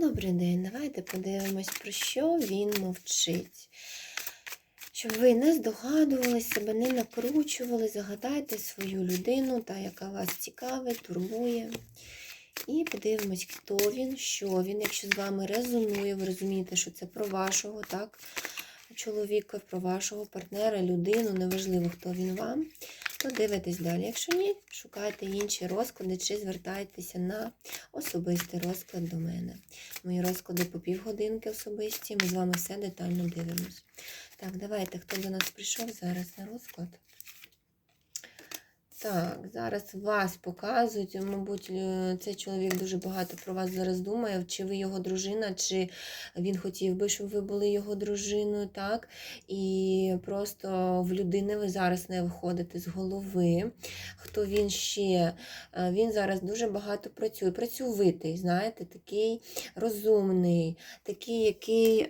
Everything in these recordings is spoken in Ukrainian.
Добрий день, давайте подивимось, про що він мовчить. Щоб ви не здогадували себе, не накручували, загадайте свою людину, та, яка вас цікавить, турбує. І подивимось, хто він, що він. Якщо з вами резонує, ви розумієте, що це про вашого так, чоловіка, про вашого партнера, людину, неважливо, хто він вам, то дивитесь далі. Якщо ні, шукайте інші розклади чи звертайтеся на особистий розклад до мене. Мої розклади по півгодинки особисті, ми з вами все детально дивимось. Так, давайте, хто до нас прийшов зараз на розклад. Так, зараз вас показують. Мабуть, е, цей чоловік дуже багато про вас зараз думає, чи ви його дружина, чи він хотів би, щоб ви були його дружиною, так? І просто в людини ви зараз не виходите з голови. Хто він ще? Е, Він зараз дуже багато працює. Працьовитий, знаєте, такий розумний, такий, який е,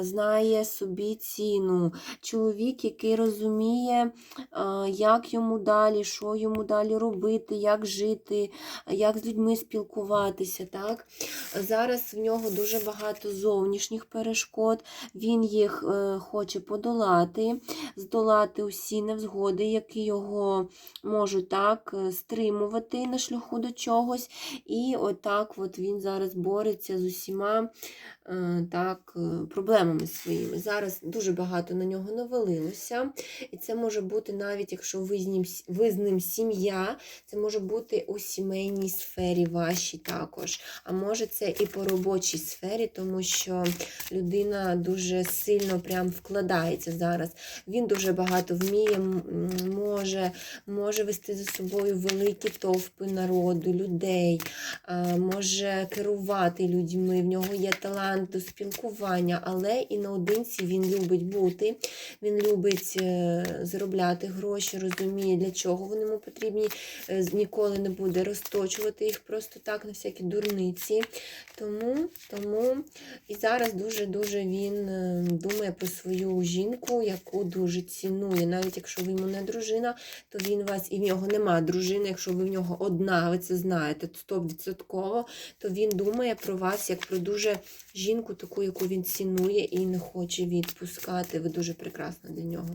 знає собі ціну. Чоловік, який розуміє, е, як йому далі, що йому далі робити, як жити, як з людьми спілкуватися. Так? Зараз в нього дуже багато зовнішніх перешкод, він їх е, хоче подолати, здолати усі невзгоди, які його можуть так е, стримувати на шляху до чогось. І отак от він зараз бореться з усіма е, так, проблемами своїми. Зараз дуже багато на нього навалилося. І це може бути навіть, якщо ви з ним, ви з ним сім'я, це може бути у сімейній сфері вашій також. А може це і по робочій сфері, тому що людина дуже сильно прям вкладається зараз. Він дуже багато вміє, може, може вести за собою великі товпи народу, людей, може керувати людьми, в нього є талант до спілкування, але і наодинці він любить бути, він любить е, заробляти гроші, розуміє, для чого вони йому потрібні, е, ніколи не буде розточувати їх просто так на всякі дурниці. Тому, тому і зараз дуже-дуже він е, думає про свою жінку, яку дуже цінує. Навіть якщо ви йому не дружина, то він вас, і в нього нема дружини, якщо ви в нього одна, ви це знаєте, 100%, то він думає про вас як про дуже жінку, таку, яку він цінує і не хоче відпускати. Ви дуже прекрасна для нього.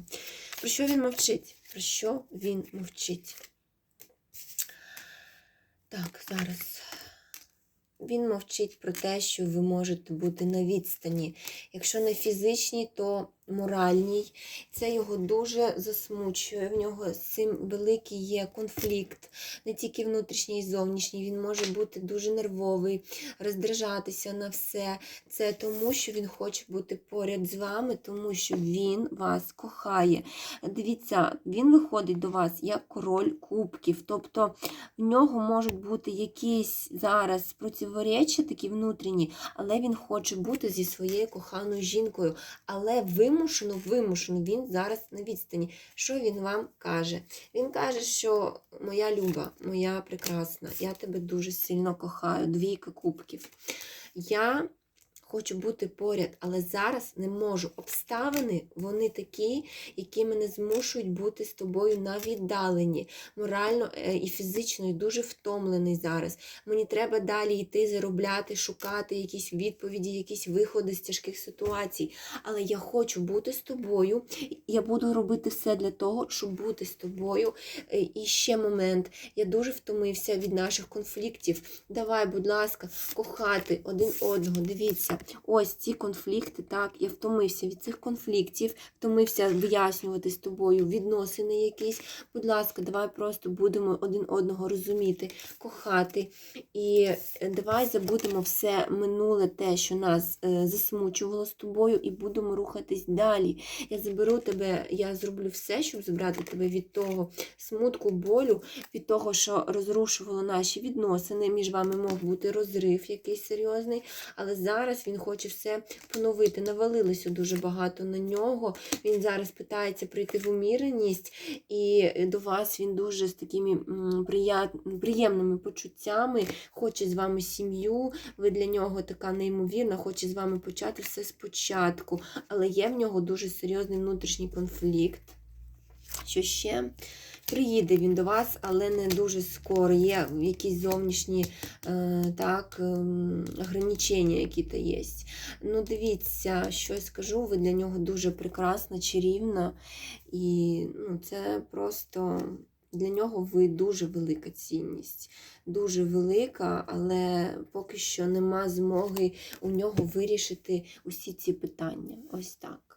Про що він мовчить? Про що він мовчить? Так, зараз. Він мовчить про те, що ви можете бути на відстані. Якщо не фізичній, то моральній. Це його дуже засмучує. В нього з цим великий є конфлікт, не тільки внутрішній і зовнішній. Він може бути дуже нервовий, роздражатися на все. Це тому, що він хоче бути поряд з вами, тому що він вас кохає. Дивіться, він виходить до вас як король кубків. Тобто в нього можуть бути якісь зараз противоречі такі внутрішні, але він хоче бути зі своєю коханою жінкою. Але вимушено, вимушено він зараз на відстані. Що він вам каже? Він каже, що моя люба, моя прекрасна, я тебе дуже сильно кохаю, двійка кубків. Я хочу бути поряд, але зараз не можу. Обставини вони такі, які мене змушують бути з тобою на віддаленні. Морально е, і фізично і дуже втомлений зараз. Мені треба далі йти, заробляти, шукати якісь відповіді, якісь виходи з тяжких ситуацій. Але я хочу бути з тобою. Я буду робити все для того, щоб бути з тобою. Е, І ще момент. Я дуже втомився від наших конфліктів. Давай, будь ласка, кохати один одного. Дивіться, ось ці конфлікти. Так, я втомився від цих конфліктів, втомився вияснювати з тобою відносини якісь. Будь ласка, давай просто будемо один одного розуміти, кохати. І е, давай забудемо все минуле, те, що нас е, засмучувало з тобою, і будемо рухатись далі. Я заберу тебе, я зроблю все, щоб забрати тебе від того смутку, болю, від того, що розрушувало наші відносини. Між вами мог бути розрив якийсь серйозний, але зараз він хоче все поновити. Навалилося дуже багато на нього. Він зараз питається прийти в уміреність, і до вас він дуже з такими приємними почуттями, хоче з вами сім'ю. Ви для нього така неймовірна, хоче з вами почати все спочатку. Але є в нього дуже серйозний внутрішній конфлікт. Що ще? Приїде він до вас, але не дуже скоро. Є якісь зовнішні е, так, ем, ограничення, які то є. Ну, дивіться, що я скажу, ви для нього дуже прекрасна, чарівна. І ну, це просто для нього ви дуже велика цінність. Дуже велика, але поки що нема змоги у нього вирішити усі ці питання. Ось так.